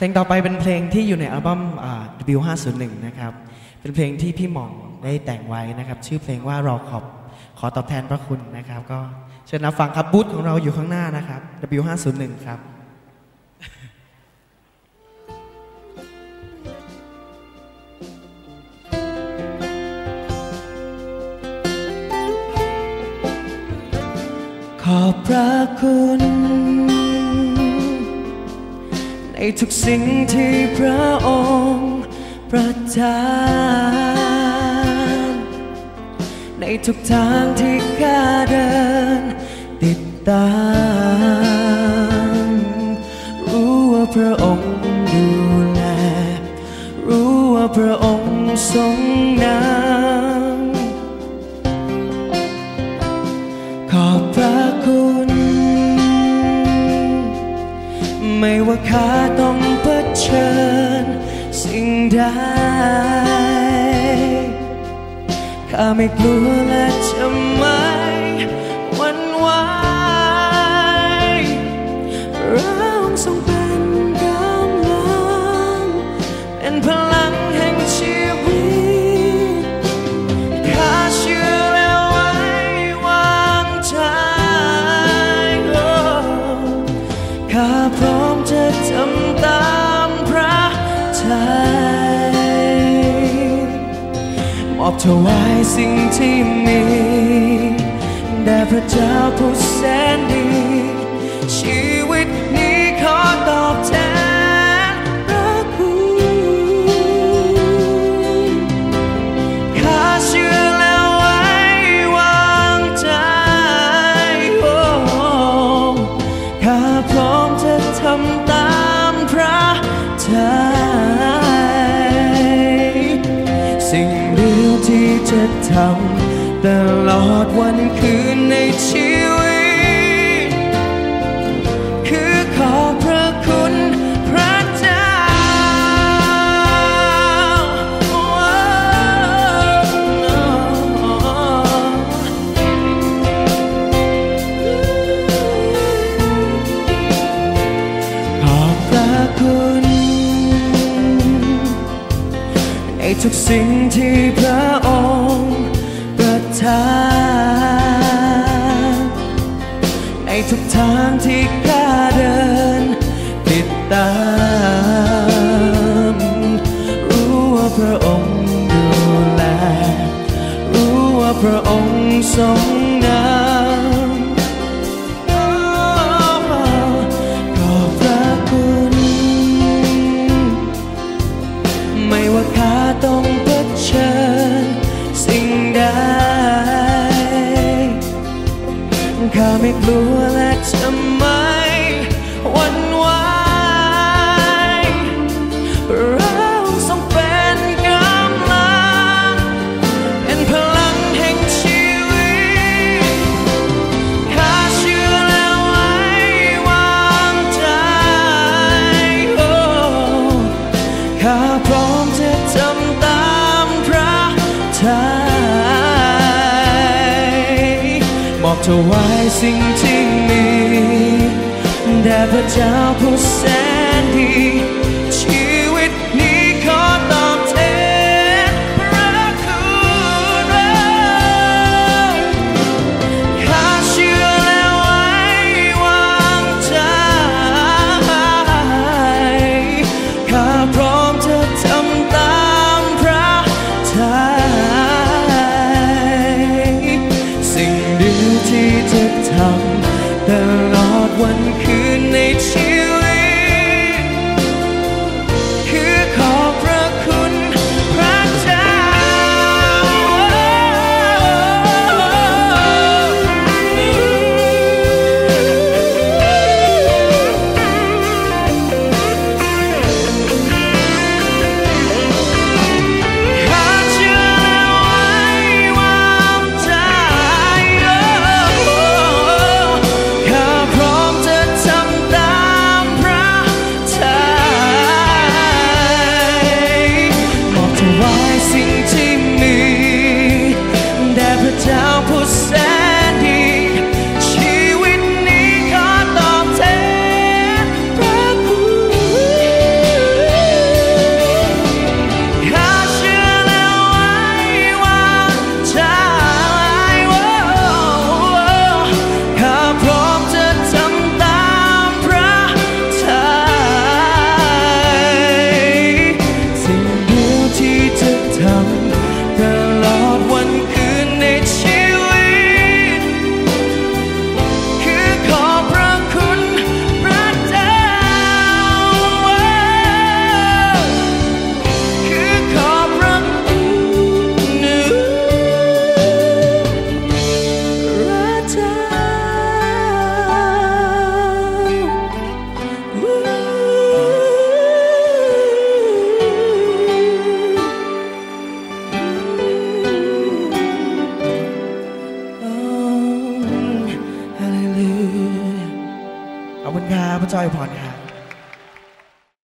เพลงต่อไปเป็นเพลงที่อยู่ในอัลบั้มอ่า W501 นะครับ เป็นเพลงที่พี่หม่องได้แต่งไว้นะครับ ชื่อเพลงว่ารอขอบขอตอบแทนพระคุณนะครับ ก็เชิญรับฟังครับบูธของเราอยู่ข้างหน้านะครับ W501 ครับขอบพระคุณ ในทุกสิ่งที่พระองค์ประทาน ในทุกทางที่ข้าเดิน ติดตาม รู้ว่าพระองค์ดูแล รู้ว่าพระองค์ทรงนำ ว่าข้าต้องเผชิญสิ่งใดข้าไม่กลัวและจะไม่หวั่นไหว ถวายสิ่งที่มีแด่พระเจ้าผู้แสนดี จะทำตลอดวันคืนในชีวิต ทุกสิ่งที่พระองค์ประทานในทุกทางที่ข้าเดินติดตาม รู้ว่าพระองค์ดูแล รู้ว่าพระองค์ทรงนำ ไม่กลัวและจะ ถวายสิ่งที่มีแด่พระเจ้าผู้แส จอยพรค่ะ